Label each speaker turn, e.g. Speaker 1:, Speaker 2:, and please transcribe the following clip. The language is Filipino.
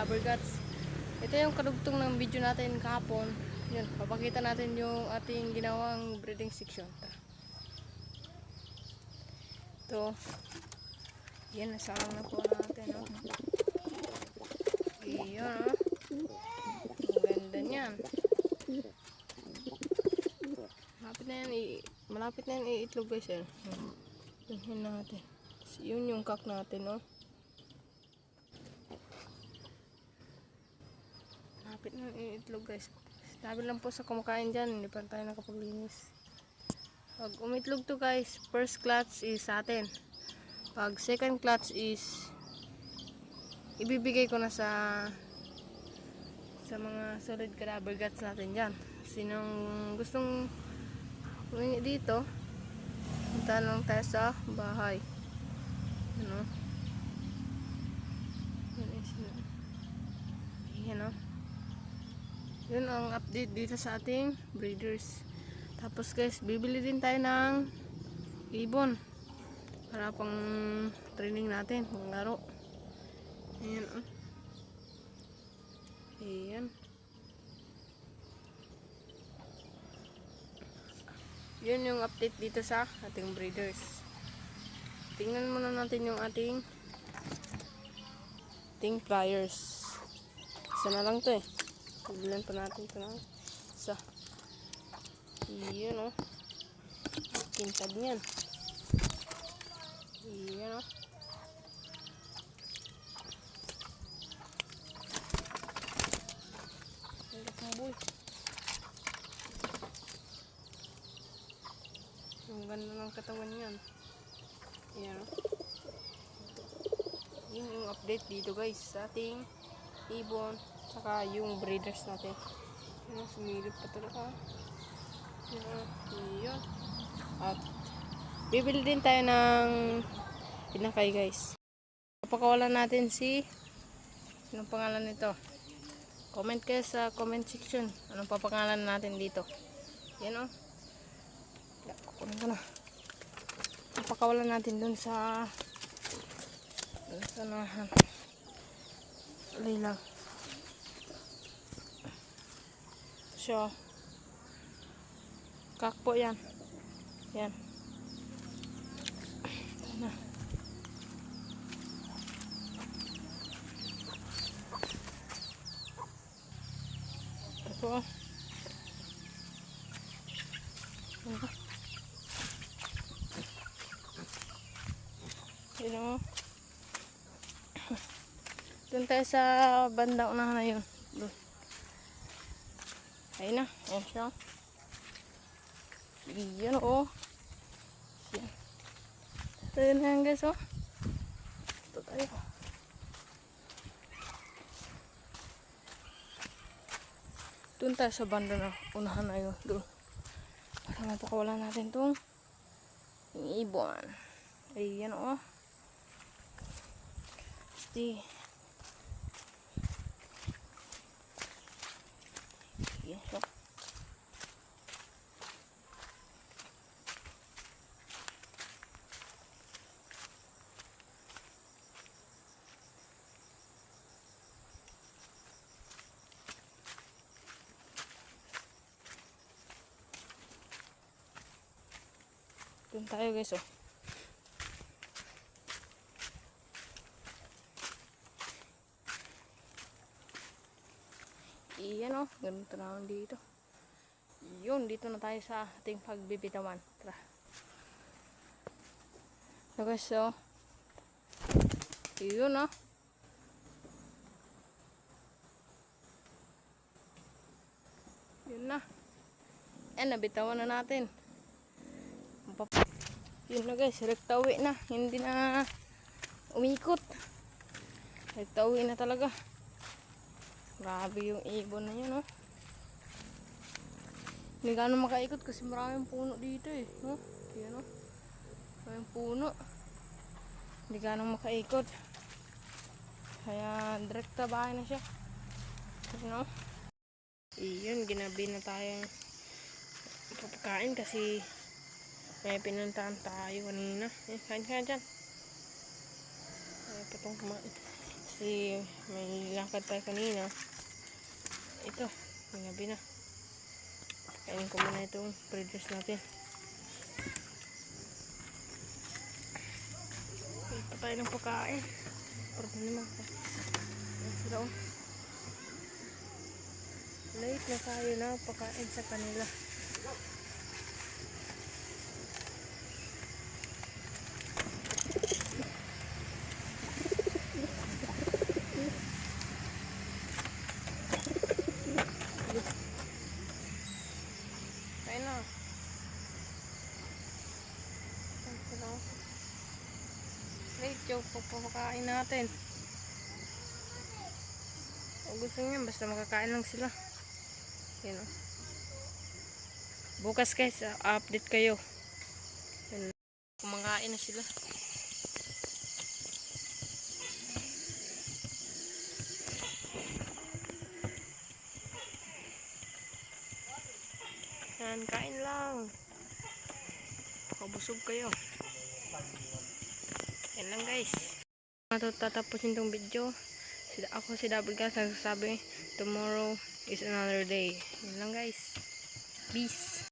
Speaker 1: Abergats. Ito yung kadugtong ng video natin kahapon. Yun, papakita natin yung ating ginawang breeding section. Ito. Yan, nasarang na po natin. Oh. Iyon, oh. Ang ganda niyan. Malapit na yan, malapit na yan iitlog guys. Eh. Yun, yun natin. Yun yung kak natin, oh. Malapit na yung itlog guys. Sabi lang po sa kumakain dyan, hindi pa tayo nakapaglinis. Pag umitlog to guys, first clutch is sa atin. Pag second clutch is ibibigay ko na sa sa mga solid cadaver guts natin dyan. Sinong gustong dito, punta lang tayo sa bahay. Ano? Yan is Yan o. Yun ang update dito sa ating breeders. Tapos guys, bibili din tayo ng ibon. Para pang training natin, pang laro. Ayan o. Ayan. Yun yung update dito sa ating breeders. Tingnan muna natin yung ating ating pliers. Isa na lang to eh. Bilan pa natin ito ng isa. Iyon o. Kintad niyan. Iyon o. Ang mo boy. Ang ganda ng katawan niyan. Ayan o. Yun yung update dito guys sa ating ibon saka yung breeders natin. Yun, sumilip pa talaga. Yun. At bibili din tayo ng pinakay guys. Papakawalan natin si anong pangalan nito. Comment kayo sa comment section. Anong papangalan natin dito. Yan o. Yeah, kukunin ko na. Papakawalan natin dun sa sa nahan. Alay lang. So, kak po yan. Yan. Ito na. Ito po. Ano? Doon tayo sa banda unahan na yun. Doon. Ayun na. Ayan siya. Iyan o. Ito yun na yan guys o. Ito tayo. Doon tayo sa banda na unahan na yun. Doon. Para mapakawalan natin itong ibon. Ayan o. Stay. Siya. Doon tayo guys oh. Iyan oh, ganito na naman dito. Yun, dito na tayo sa ating pagbibitawan. Tara. So guys, so. Yun oh. Yun na. Eh, nabitawan na natin. Yun na guys, rekta uwi na. Hindi na umikot. Rekta uwi na talaga. Grabe yung ibon na yun, oh. Hindi gano'ng makaikot kasi maraming puno dito eh. No? Yan, oh. Maraming puno. Hindi gano'ng makaikot. Kaya direkta bahay na siya. Ano? Iyon, ginabi na tayong papakain kasi may pinuntahan tayo kanina. Eh, kain ka dyan. Ay, patong kumain. Kasi may lakad tayo kanina. Ito, gabi na. Kainin ko muna itong breeders natin. Pa tayo ng pagkain. Pwede naman ko. Sila oh. Late na tayo na pagkain sa kanila. Kain na. Oh. Late yung pagpapakain natin. Kung gusto niyo, basta makakain lang sila. Yan o. Bukas guys, ah, update kayo. Kumakain na sila. Yan, kain lang. Kabusog kayo. Yan lang guys. Matatapusin tong video. Ako si Double Gas nagsasabi, tomorrow is another day. Yan lang guys. Peace.